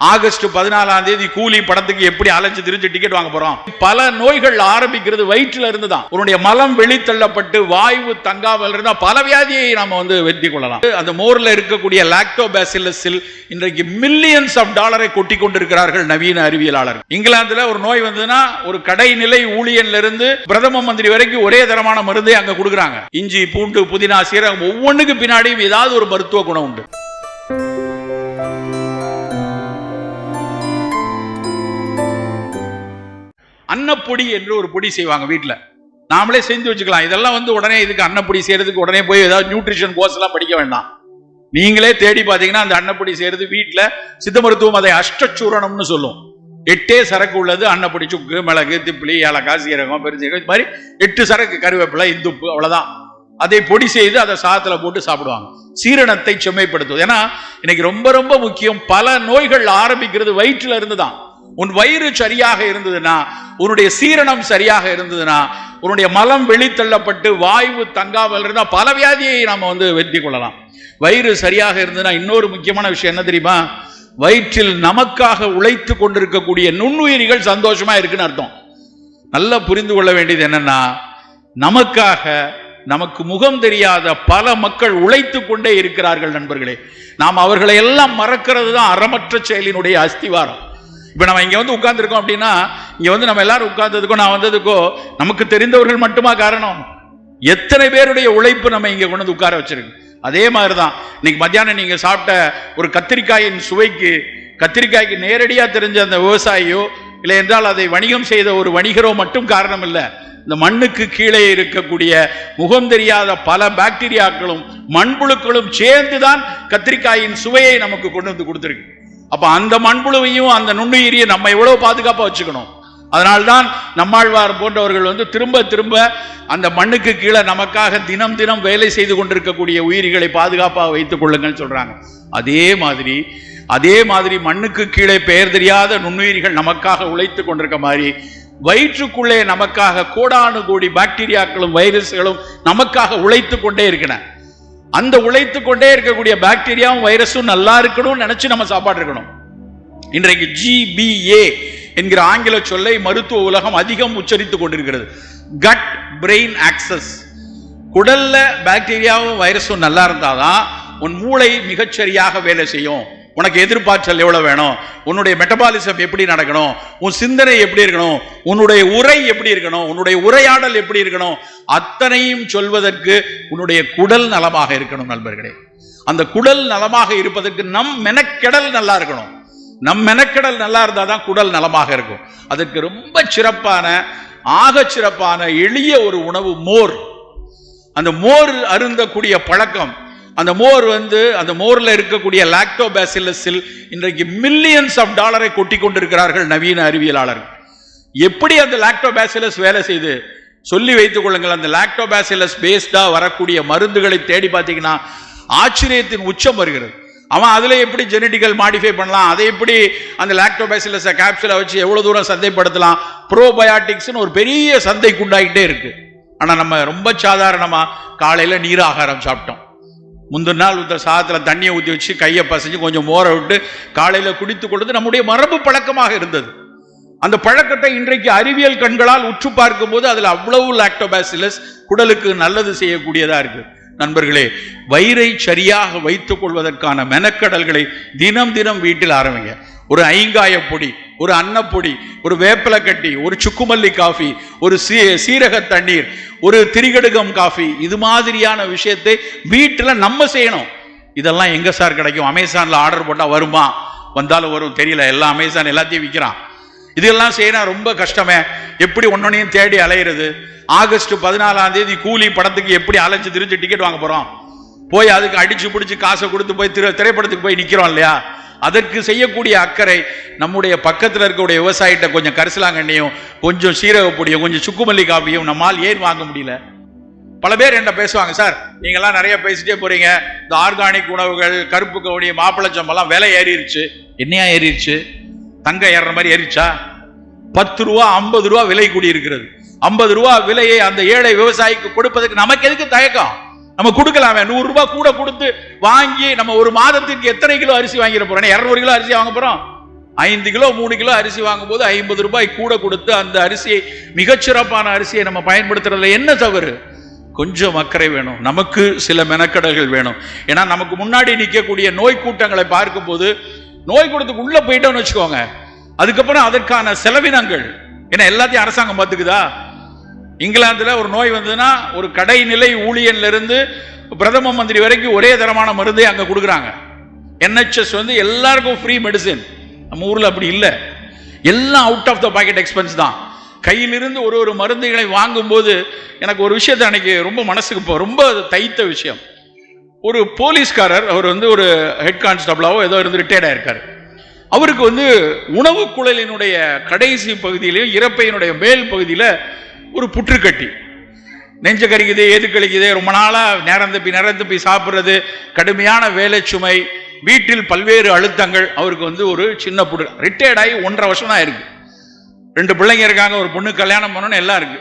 August பதினாலாம் தேதி கூலி படத்துக்கு எப்படி அலைஞ்சு திரிஞ்சு டிக்கெட் வாங்க போறோம்? பல நோய்கள் ஆரம்பிக்கிறது வயிற்றுல இருந்து தான் உன்னுடைய மலம் வெளித்தள்ளப்பட்டு வாய்வு தங்காமல் இருந்தா பல வியாதியை நாம வந்து வெற்றி கொள்ளலாம். அந்த மோர்ல இருக்கக்கூடிய லாக்டோபாசிலஸில் இன்றைக்கு மில்லியன்ஸ் ஆஃப் டாலரை கொட்டி கொண்டிருக்கிறார்கள் நவீன அறிவியலாளர்கள். இங்கிலாந்துல ஒரு நோய் வந்ததுன்னா ஒரு கடைநிலை ஊழியன்ல இருந்து பிரதம மந்திரி வரைக்கும் ஒரே தரமான மருந்தே அங்க கொடுக்குறாங்க. இஞ்சி பூண்டு புதினா சீரகம் ஒவ்வொன்றுக்கு பின்னாடியும் ஏதாவது ஒரு மருத்துவ குணம் உண்டு. அன்னப்பொடி என்று ஒரு பொடி செய்வாங்க வீட்டில் நாமளே செஞ்சு வச்சுக்கலாம். இதெல்லாம் வந்து உடனே இதுக்கு அன்னப்பொடி செய்யறதுக்கு உடனே போய் ஏதாவது நியூட்ரிஷன் கோர்ஸ் எல்லாம் படிக்க வேண்டாம். நீங்களே தேடி பார்த்தீங்கன்னா அந்த அன்னப்பொடி செய்யறது வீட்டில் சித்த மருத்துவம் அதை அஷ்டச்சூரணம்னு சொல்லும். எட்டே சரக்கு உள்ளது அன்னப்பொடி சுக்கு மிளகு திப்பிலி ஏலக்காய் சீரகம் பெருசீரகம் இது மாதிரி எட்டு சரக்கு கருவேப்பிலை இந்துப்பு அவ்வளோதான் அதை பொடி செய்து அதை சாதத்தில் போட்டு சாப்பிடுவாங்க. சீரணத்தை செம்மைப்படுத்துவது. ஏன்னா இன்னைக்கு ரொம்ப ரொம்ப முக்கியம். பல நோய்கள் ஆரம்பிக்கிறது வயிற்றுல இருந்து தான் உன் வயிறு சரியாக இருந்ததுன்னா உன்னுடைய சீரணம் சரியாக இருந்ததுன்னா உன்னுடைய மலம் வெளித்தள்ளப்பட்டு வாய்வு தங்காமல் இருந்தால் பல வியாதியை நாம் வந்து வெற்றி கொள்ளலாம். வயிறு சரியாக இருந்ததுன்னா இன்னொரு முக்கியமான விஷயம் என்ன தெரியுமா? வயிற்றில் நமக்காக உழைத்து கொண்டிருக்கக்கூடிய நுண்ணுயிரிகள் சந்தோஷமா இருக்குன்னு அர்த்தம். நல்லா புரிந்து கொள்ள வேண்டியது என்னன்னா நமக்காக நமக்கு முகம் தெரியாத பல மக்கள் உழைத்து கொண்டே இருக்கிறார்கள் நண்பர்களே. நாம் அவர்களை எல்லாம் மறக்கிறது தான் அறமற்ற செயலினுடைய அஸ்திவாரம். இப்போ நம்ம இங்கே வந்து உட்காந்துருக்கோம் அப்படின்னா இங்கே வந்து நம்ம எல்லாரும் உட்கார்ந்ததுக்கோ நான் வந்ததுக்கோ நமக்கு தெரிந்தவர்கள் மட்டுமா காரணம்? எத்தனை பேருடைய உழைப்பு நம்ம இங்கே கொண்டு வந்து உட்கார வச்சிருக்கு? அதே மாதிரி தான் இன்னைக்கு மத்தியானம் நீங்கள் சாப்பிட்ட ஒரு கத்திரிக்காயின் சுவைக்கு கத்திரிக்காய்க்கு நேரடியாக தெரிஞ்ச அந்த விவசாயியோ இல்லை என்றால் அதை வணிகம் செய்த ஒரு வணிகரோ மட்டும் காரணம் இல்லை. இந்த மண்ணுக்கு கீழே இருக்கக்கூடிய முகம் தெரியாத பல பாக்டீரியாக்களும் மண்புழுக்களும் சேர்ந்து தான் கத்திரிக்காயின் சுவையை நமக்கு கொண்டு வந்து கொடுத்துருக்கு. அப்ப அந்த மண்புழுவையும் அந்த நுண்ணுயிரியை நம்ம எவ்வளவு பாதுகாப்பா வச்சுக்கணும்? அதனால்தான் நம்மாழ்வார் போன்றவர்கள் வந்து திரும்ப திரும்ப அந்த மண்ணுக்கு கீழே நமக்காக தினம் தினம் வேலை செய்து கொண்டிருக்கக்கூடிய உயிரிகளை பாதுகாப்பாக வைத்துக் கொள்ளுங்கள் சொல்றாங்க. அதே மாதிரி அதே மாதிரி மண்ணுக்கு கீழே பெயர் தெரியாத நுண்ணுயிரிகள் நமக்காக உழைத்து கொண்டிருக்க மாதிரி வயிற்றுக்குள்ளே நமக்காக கோடானு கோடி பாக்டீரியாக்களும் வைரஸ்களும் நமக்காக உழைத்து கொண்டே இருக்கின்றன அந்த உழைத்து கொண்டே இருக்கக்கூடிய பாக்டீரியாவும் வைரஸும் நல்லா இருக்கணும்னு நினைச்சு நம்ம சாப்பாடு இருக்கணும். இன்றைக்கு ஜிபிஏ என்கிற ஆங்கில சொல்லை மருத்துவ உலகம் அதிகம் உச்சரித்துக் கொண்டிருக்கிறது. கட் பிரெயின் ஆக்சஸ் குடல்ல பாக்டீரியாவும் வைரஸும் நல்லா இருந்தாதான் உன் மூளை மிகச்சரியாக வேலை செய்யும். உனக்கு எதிர்பார்த்தல் எவ்வளவு வேணும்? உன்னுடைய மெட்டபாலிசம் எப்படி நடக்கணும்? உன் சிந்தனை எப்படி இருக்கணும்? உன்னுடைய உரை எப்படி இருக்கணும்? உன்னுடைய உரையாடல் எப்படி இருக்கணும்? அத்தனையும் சொல்வதற்கு உன்னுடைய குடல் நலமாக இருக்கணும் நண்பர்களே. அந்த குடல் நலமாக இருப்பதற்கு நம் மெனக்கெடல் நல்லா இருக்கணும். நம் மெனக்கெடல் நல்லா இருந்தால் தான் குடல் நலமாக இருக்கும். அதற்கு ரொம்ப சிறப்பான ஆக சிறப்பான எளிய ஒரு உணவு மோர். அந்த மோர் அருந்தக்கூடிய பழக்கம் அந்த மோர் வந்து அந்த மோரில் இருக்கக்கூடிய லாக்டோபேசிலஸில் இன்றைக்கு மில்லியன்ஸ் ஆஃப் டாலரை கொட்டி கொண்டிருக்கிறார்கள் நவீன அறிவியலாளர்கள். எப்படி அந்த லாக்டோபேசிலஸ் வேலை செய்து? சொல்லி வைத்துக் கொள்ளுங்கள் அந்த லாக்டோபேசிலஸ் பேஸ்டாக வரக்கூடிய மருந்துகளை தேடி பார்த்தீங்கன்னா ஆச்சரியத்தின் உச்சம் வருகிறது. அவன் அதில் எப்படி ஜெனட்டிக்கல் மாடிஃபை பண்ணலாம் அதை எப்படி அந்த லாக்டோபேசிலஸை கேப்சூலை வச்சு எவ்வளோ தூரம் சந்தைப்படுத்தலாம்? ப்ரோபயாட்டிக்ஸ்னு ஒரு பெரிய சந்தைக்கு உண்டாகிட்டே இருக்குது ஆனால் நம்ம ரொம்ப சாதாரணமாக காலையில் நீர் ஆகாரம் சாப்பிட்டோம். முந்தின நாள் இந்த சாதத்தில் தண்ணியை ஊற்றி வச்சு கையை பசைஞ்சு கொஞ்சம் மோரை விட்டு காலையில் குடித்து கொடுத்து நம்முடைய மரபு பழக்கமாக இருந்தது. அந்த பழக்கத்தை இன்றைக்கு அறிவியல் கண்களால் உற்று பார்க்கும்போது அதில் அவ்வளவு லாக்டோபாசிலஸ் குடலுக்கு நல்லது செய்யக்கூடியதா இருக்கு. நண்பர்களே வயிறை சரியாக வைத்துக் கொள்வதற்கான மெனக்கடல்களை தினம் தினம் வீட்டில் ஆரம்பிங்க. ஒரு ஐங்காய பொடி ஒரு அன்னப்பொடி ஒரு வேப்பிலை கட்டி ஒரு சுக்குமல்லி காஃபி ஒரு சீ சீரக தண்ணீர் ஒரு திரிகடுகம் காஃபி இது மாதிரியான விஷயத்தை வீட்டில் நம்ம செய்யணும். இதெல்லாம் எங்கே சார் கிடைக்கும்? அமேசானில் ஆர்டர் போட்டால் வருமா? வந்தாலும் வரும் தெரியல. எல்லா அமேசான் எல்லாத்தையும் விற்கிறான் இதெல்லாம் செய்யணும் ரொம்ப கஷ்டமே. எப்படி ஒன்னொன்னையும் தேடி அலையிறது? ஆகஸ்ட் பதினாலாம் தேதி கூலி படத்துக்கு எப்படி அலைஞ்சு திரிஞ்சு டிக்கெட் வாங்க போகிறோம் போய் அதுக்கு அடிச்சு பிடிச்சி காசை கொடுத்து போய் திரு திரைப்படத்துக்கு போய் நிற்கிறோம் இல்லையா? அதற்கு செய்யக்கூடிய அக்கறை நம்முடைய பக்கத்தில் இருக்கக்கூடிய விவசாயிகிட்ட கொஞ்சம் கரிசலாங்கண்ணியும் கொஞ்சம் சீரகப்பொடியும் கொஞ்சம் சுக்குமல்லி காப்பியும் நம்மால் ஏன் வாங்க முடியல? பல பேர் என்ன பேசுவாங்க சார் நீங்கள்லாம் நிறைய பேசிட்டே போறீங்க. இந்த ஆர்கானிக் உணவுகள் கருப்பு கவுனி மாப்பிளச்சம்பெல்லாம் விலை ஏறிடுச்சு என்னையா ஏறிடுச்சு தங்கம் ஏறுற மாதிரி ஏறிச்சா பத்து ரூபா ஐம்பது ரூபா விலை கூடி இருக்கிறது ஐம்பது ரூபா விலையை அந்த ஏழை விவசாயிக்கு கொடுப்பதற்கு நமக்கு எதுக்கு தயக்கம்? நம்ம கொடுக்கலாமே நூறு ரூபாய் கூட கொடுத்து வாங்கி நம்ம ஒரு மாதத்திற்கு எத்தனை கிலோ அரிசி வாங்கிட போறோம்? இரநூறு கிலோ அரிசி வாங்க போறோம்? ஐந்து கிலோ மூணு கிலோ அரிசி வாங்கும்போது ஐம்பது ரூபாய் கூட கொடுத்து அந்த அரிசியை மிகச்சிறப்பான அரிசியை நம்ம பயன்படுத்துறதுல என்ன தவறு? கொஞ்சம் அக்கறை வேணும். நமக்கு சில மெனக்கடல்கள் வேணும். ஏன்னா நமக்கு முன்னாடி நிற்கக்கூடிய நோய் கூட்டங்களை பார்க்கும்போது நோய் கூட்டத்துக்கு உள்ளே போயிட்டோம்னு வச்சுக்கோங்க. அதுக்கப்புறம் அதற்கான செலவினங்கள். ஏன்னா எல்லாத்தையும் அரசாங்கம் பார்த்துக்குதா? இங்கிலாந்தில் ஒரு நோய் வந்ததுன்னா ஒரு கடைநிலை ஊழியன்லேருந்து பிரதம மந்திரி வரைக்கும் ஒரே தரமான மருந்தே அங்கே கொடுக்குறாங்க. என்ஹெச்எஸ் வந்து எல்லாருக்கும் ஃப்ரீ மெடிசின் நம்ம ஊரில் அப்படி இல்லை. எல்லாம் out of the pocket expense தான். கையிலிருந்து ஒரு ஒரு மருந்துகளை வாங்கும்போது எனக்கு ஒரு விஷயத்தை அன்னைக்கு ரொம்ப மனசுக்கு இப்போ ரொம்ப தைத்த விஷயம். ஒரு போலீஸ்காரர் அவர் வந்து ஒரு ஹெட் கான்ஸ்டபிளாவோ ஏதோ இருந்து ரிட்டையர்ட் ஆயிருக்காரு. அவருக்கு வந்து உணவு குழலினுடைய கடைசி பகுதியிலையும் இறப்பையினுடைய மேல் பகுதியில் ஒரு புற்றுக்கட்டி நெஞ்ச கறிக்குது ஏது கழிக்குது ரொம்ப நாளாக நேரம் தப்பி நேரம் தப்பி சாப்பிட்றது கடுமையான வேலை சுமை. வீட்டில் பல்வேறு அழுத்தங்கள். அவருக்கு வந்து ஒரு சின்ன புடு ரிட்டையர்ட் ஆகி ஒன்றரை வருஷம் தான் இருக்கு. ரெண்டு பிள்ளைங்க இருக்காங்க ஒரு பொண்ணு கல்யாணம் பண்ணணும்னு எல்லாம் இருக்கு.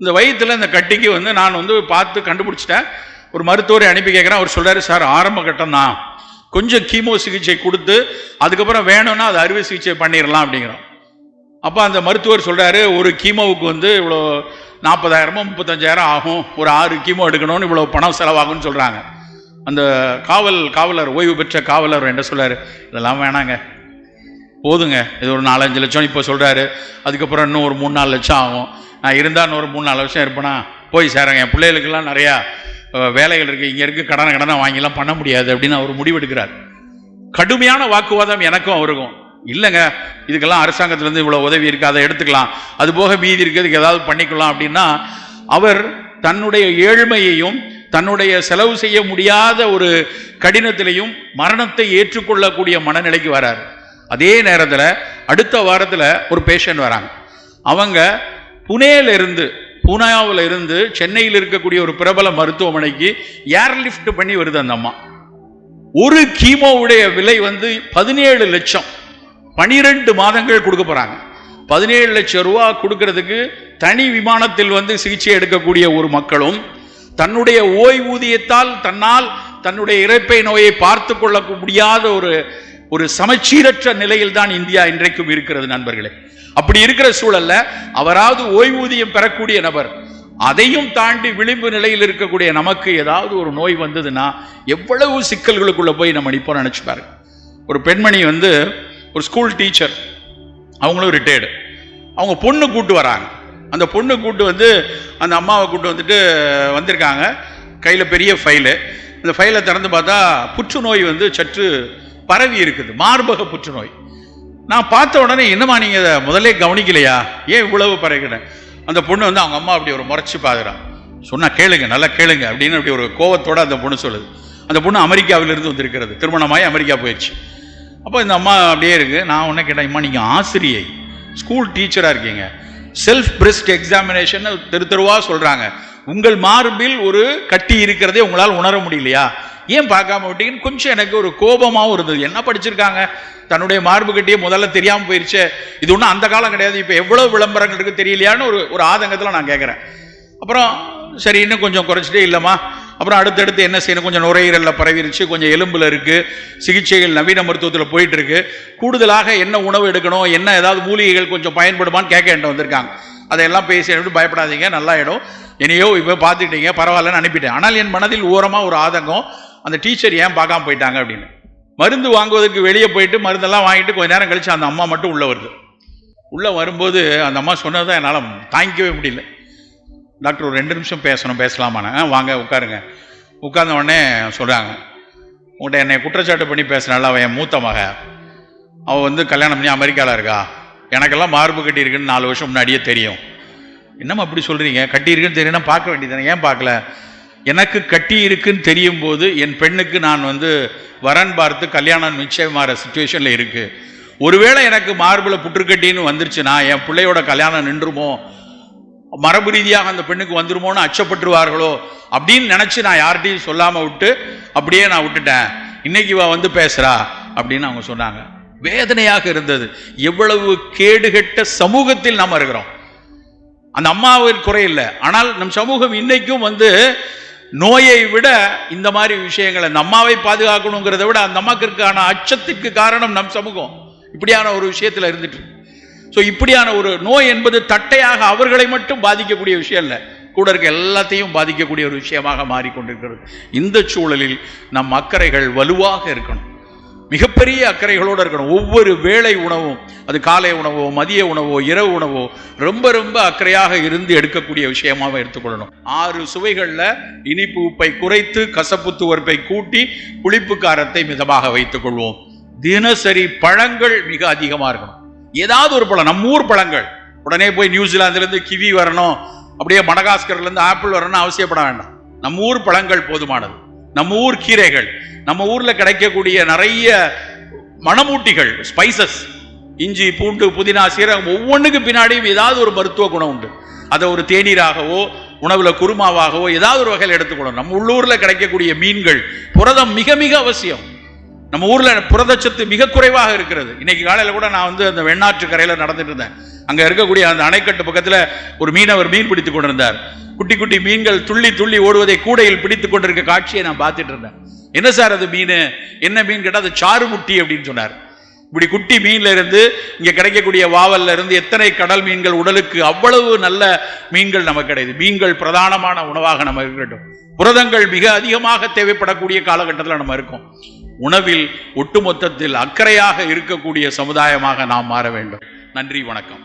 இந்த வயிற்றில் இந்த கட்டிக்கு வந்து நான் வந்து பார்த்து கண்டுபிடிச்சிட்டேன். ஒரு மருத்துவரை அனுப்பி கேட்குறேன் அவர் சொல்கிறாரு சார் ஆரம்ப கட்டம் தான். கொஞ்சம் கீமோ சிகிச்சை கொடுத்து அதுக்கப்புறம் வேணும்னா அது அறுவை சிகிச்சை பண்ணிடலாம் அப்படிங்கிறோம் அப்போ அந்த மருத்துவர் சொல்கிறாரு ஒரு கீமோவுக்கு வந்து இவ்வளோ நாற்பதாயிரமோ முப்பத்தஞ்சாயிரம் ஆகும். ஒரு ஆறு கீமோ எடுக்கணும்னு இவ்வளோ பணம் செலவாகும்னு சொல்கிறாங்க அந்த காவல் காவலர் ஓய்வு பெற்ற காவலர் என்ன சொல்கிறார் இதெல்லாம் வேணாங்க. போதுங்க. இது ஒரு நாலஞ்சு லட்சம் இப்போ சொல்கிறாரு அதுக்கப்புறம் இன்னும் ஒரு மூணு நாலு லட்சம் ஆகும். நான் இருந்தால் இன்னும் ஒரு மூணு நாலு வருஷம் இருப்பேனா? போய் சேரங்க. என் பிள்ளைகளுக்கெல்லாம் நிறையா வேலைகள் இருக்குது இங்கே இருக்குது கடனை கடனை வாங்கிலாம் பண்ண முடியாது அப்படின்னு அவர் முடிவெடுக்கிறார். கடுமையான வாக்குவாதம் எனக்கும் அவருக்கும். இல்லைங்க. இதுக்கெல்லாம் அரசாங்கத்திலேருந்து இவ்வளோ உதவி இருக்குது அதை எடுத்துக்கலாம். அது போக மீதி இருக்கிறதுக்கு ஏதாவது பண்ணிக்கலாம் அப்படின்னா அவர் தன்னுடைய ஏழ்மையையும் தன்னுடைய செலவு செய்ய முடியாத ஒரு கடினத்திலையும் மரணத்தை ஏற்றுக்கொள்ளக்கூடிய மனநிலைக்கு வரார். அதே நேரத்தில் அடுத்த வாரத்தில் ஒரு பேஷண்ட் வராங்க. அவங்க புனேல இருந்து பூனாவில் இருந்து சென்னையில் இருக்கக்கூடிய ஒரு பிரபல மருத்துவமனைக்கு ஏர்லிஃப்ட் பண்ணி வருது அந்த அம்மா. ஒரு கீமோவுடைய விலை வந்து பதினேழு லட்சம். பனிரெண்டு மாதங்கள் கொடுக்க போகிறாங்க பதினேழு லட்சம் ரூபா கொடுக்கறதுக்கு தனி விமானத்தில் வந்து சிகிச்சை எடுக்கக்கூடிய ஒரு மக்களும் தன்னுடைய ஓய்வூதியத்தால் தன்னால் தன்னுடைய இறப்பை நோயை பார்த்து கொள்ள முடியாத ஒரு ஒரு சமச்சீரற்ற நிலையில் தான் இந்தியா இன்றைக்கும் இருக்கிறது நண்பர்களே. அப்படி இருக்கிற சூழல்ல அவராவது ஓய்வூதியம் பெறக்கூடிய நபர் அதையும் தாண்டி விளிம்பு நிலையில் இருக்கக்கூடிய நமக்கு ஏதாவது ஒரு நோய் வந்ததுன்னா எவ்வளவு சிக்கல்களுக்குள்ள போய் நம்ம நிற்போம் நினைச்சு பாருங்க. ஒரு பெண்மணி வந்து ஒரு ஸ்கூல் டீச்சர் அவங்களும் ரிட்டையர்டு அவங்க பொண்ணு கூட்டு வராங்க. அந்த பொண்ணு கூட்டு வந்து அந்த அம்மாவை கூட்டு வந்துட்டு வந்திருக்காங்க. கையில் பெரிய ஃபைலு இந்த ஃபைலை திறந்து பார்த்தா புற்றுநோய் வந்து சற்று பரவி இருக்குது. மார்பக புற்றுநோய். நான் பார்த்த உடனே என்னம்மா நீங்கள் இதை முதல்ல கவனிக்கலையா? ஏன் இவ்வளவு பரவிக்கிறேன் அந்த பொண்ணு வந்து அவங்க அம்மா அப்படி ஒரு முறைச்சி பார்க்குறான் சொன்னால் கேளுங்க நல்லா கேளுங்க அப்படின்னு அப்படி ஒரு கோவத்தோடு அந்த பொண்ணு சொல்லுது. அந்த பொண்ணு அமெரிக்காவிலிருந்து வந்திருக்கிறது. திருமணமாகி அமெரிக்கா போயிடுச்சு. அப்போ இந்த அம்மா அப்படியே இருக்கு. நான் ஒன்றும் கேட்டேன் அம்மா நீங்கள் ஆசிரியை. ஸ்கூல் டீச்சராக இருக்கீங்க. செல்ஃப் பிரெஸ்ட் எக்ஸாமினேஷன் தெரு தெருவாக சொல்கிறாங்க உங்கள் மார்பில் ஒரு கட்டி இருக்கிறதே உங்களால் உணர முடியலையா? ஏன் பார்க்காம விட்டீங்கன்னு கொஞ்சம் எனக்கு ஒரு கோபமாகவும் இருந்தது. என்ன படிச்சிருக்காங்க? தன்னுடைய மார்பு கட்டியே முதல்ல தெரியாமல் போயிருச்சு. இது ஒன்றும் அந்த காலம் கிடையாது. இப்போ எவ்வளோ விளம்பரங்கள் இருக்குது தெரியலையான்னு ஒரு ஒரு ஆதங்கத்தில் நான் கேட்குறேன் அப்புறம் சரி இன்னும் கொஞ்சம் குறைச்சிட்டே இல்லைம்மா. அப்புறம் அடுத்தடுத்து என்ன செய்யணும்? கொஞ்சம் நுரையீரலில் பரவிருச்சு கொஞ்சம் எலும்பில் இருக்குது சிகிச்சைகள் நவீன மருத்துவத்தில் போயிட்டுருக்கு. கூடுதலாக என்ன உணவு எடுக்கணும் என்ன ஏதாவது மூலிகைகள் கொஞ்சம் பயன்படுமான்னு கேட்க என்கிட்ட வந்திருக்காங்க. அதையெல்லாம் பேசி எப்படி பயப்படாதீங்க நல்லா இடம் என்னையோ இப்போ பார்த்துக்கிட்டீங்க பரவாயில்லன்னு அனுப்பிட்டேன். ஆனால் என் மனதில் ஓரமாக ஒரு ஆதங்கம் அந்த டீச்சர் ஏன் பார்க்காம போயிட்டாங்க அப்படின்னு. மருந்து வாங்குவதற்கு வெளியே போயிட்டு மருந்தெல்லாம் வாங்கிட்டு கொஞ்ச நேரம் கழித்து அந்த அம்மா மட்டும் உள்ளே வருது. உள்ளே வரும்போது அந்த அம்மா சொன்னதை என்னால் தாங்கிக்கவே முடியல. டாக்டர் ஒரு ரெண்டு நிமிஷம் பேசணும் பேசலாமாண்ணே "ஆ, வாங்க உட்காருங்க. உட்கார்ந்த உடனே சொல்கிறாங்க உங்கள்கிட்ட என்னை குற்றச்சாட்டு பண்ணி பேசுனால அவன் என் மூத்த மக. அவள் வந்து கல்யாணம் பண்ணி அமெரிக்காவில் இருக்கா? எனக்கெல்லாம் மார்பு கட்டியிருக்குன்னு நாலு வருஷம் முன்னாடியே தெரியும். என்னம்மா அப்படி சொல்கிறீங்க கட்டியிருக்குன்னு தெரியும்னா பார்க்க வேண்டியதானே ஏன் பார்க்கல? எனக்கு கட்டி இருக்குன்னு தெரியும் போது என் பெண்ணுக்கு நான் வந்து வரன் பார்த்து கல்யாணம் நிச்சயமாகிற சுச்சுவேஷனில் இருக்குது ஒருவேளை எனக்கு மார்பில் புற்றுக்கட்டின்னு வந்துருச்சுன்னா என் பிள்ளையோட கல்யாணம் நின்றுமோ? மரபு ரீதியாக அந்த பெண்ணுக்கு வந்துருமோன்னு அச்சப்பட்டுருவார்களோ அப்படின்னு நினச்சி நான் யார்கிட்டையும் சொல்லாமல் விட்டு அப்படியே நான் விட்டுட்டேன். இன்னைக்கு இவ வந்து பேசுகிறா அப்படின்னு அவங்க சொன்னாங்க. வேதனையாக இருந்தது. எவ்வளவு கேடுகெட்ட சமூகத்தில் நாம் இருக்கிறோம். அந்த அம்மாவின் குறையில்லை ஆனால் நம் சமூகம் இன்னைக்கும் வந்து நோயை விட இந்த மாதிரி விஷயங்களை அந்த அம்மாவை பாதுகாக்கணுங்கிறத விட அந்த அம்மாக்கிற்கான அச்சத்துக்கு காரணம் நம் சமூகம். இப்படியான ஒரு விஷயத்தில் இருந்துட்டு ஸோ இப்படியான ஒரு நோய் என்பது தட்டையாக அவர்களை மட்டும் பாதிக்கக்கூடிய விஷயம் இல்லை. கூட இருக்க எல்லாத்தையும் பாதிக்கக்கூடிய ஒரு விஷயமாக மாறிக்கொண்டிருக்கிறது. இந்த சூழலில் நம் அக்கறைகள் வலுவாக இருக்கணும். மிகப்பெரிய அக்கறைகளோடு இருக்கணும். ஒவ்வொரு வேளை உணவும் அது காலை உணவோ மதிய உணவோ இரவு உணவோ ரொம்ப ரொம்ப அக்கறையாக இருந்து எடுக்கக்கூடிய விஷயமாக எடுத்துக்கொள்ளணும். ஆறு சுவைகளில் இனிப்பு உப்பை குறைத்து கசப்பு துவர்ப்பை கூட்டி புளிப்பு காரத்தை மிதமாக வைத்துக்கொள்வோம். தினசரி பழங்கள் மிக அதிகமாக இருக்கணும். ஏதாவது ஒரு பழம் நம்ம ஊர் பழங்கள். உடனே போய் நியூசிலாந்துலேருந்து கிவி வரணும் அப்படியே மடகாஸ்கர்லேருந்து ஆப்பிள் வரணும்னு அவசியப்பட வேண்டாம். நம்ம ஊர் பழங்கள் போதுமானது. நம்ம ஊர் கீரைகள் நம்ம ஊரில் கிடைக்கக்கூடிய நிறைய மணமூட்டிகள் ஸ்பைசஸ் இஞ்சி பூண்டு புதினா சீரகம் ஒவ்வொன்றுக்கு பின்னாடியும் ஏதாவது ஒரு மருத்துவ குணம் உண்டு. அதை ஒரு தேநீராகவோ உணவில் குருமாவாகவோ ஏதாவது ஒரு வகையில் எடுத்துக்கணும் நம்ம உள்ளூரில் கிடைக்கக்கூடிய மீன்கள் புரதம் மிக மிக அவசியம். நம்ம ஊர்ல புரதச்சத்து மிக குறைவாக இருக்கிறது. இன்னைக்கு காலையில கூட நான் வந்து அந்த வெண்ணாற்று கரையில நடந்துட்டு இருந்தேன். அங்க இருக்கக்கூடிய அந்த அணைக்கட்டு பக்கத்துல ஒரு மீனவர் மீன் பிடித்து கொண்டிருந்தார். குட்டி குட்டி மீன்கள் துள்ளி துள்ளி ஓடுவதை கூடையில் பிடித்துக் கொண்டிருக்க காட்சியை நான் பார்த்துட்டு இருந்தேன். என்ன சார் அது மீன்? என்ன மீன் கேட்டால் அது சாறு முட்டி அப்படின்னு சொன்னார். இப்படி குட்டி மீன்ல இருந்து இங்க கிடைக்கக்கூடிய வாவல்ல இருந்து எத்தனை கடல் மீன்கள் உடலுக்கு அவ்வளவு நல்ல மீன்கள் நமக்கு கிடையாது மீன்கள் பிரதானமான உணவாக நம்ம இருக்கட்டும். புரதங்கள் மிக அதிகமாக தேவைப்படக்கூடிய காலகட்டத்தில் நம்ம இருக்கோம். உணவில் ஒட்டுமொத்தத்தில் அக்கறையாக இருக்கக்கூடிய சமுதாயமாக நாம் மாற வேண்டும். நன்றி வணக்கம்.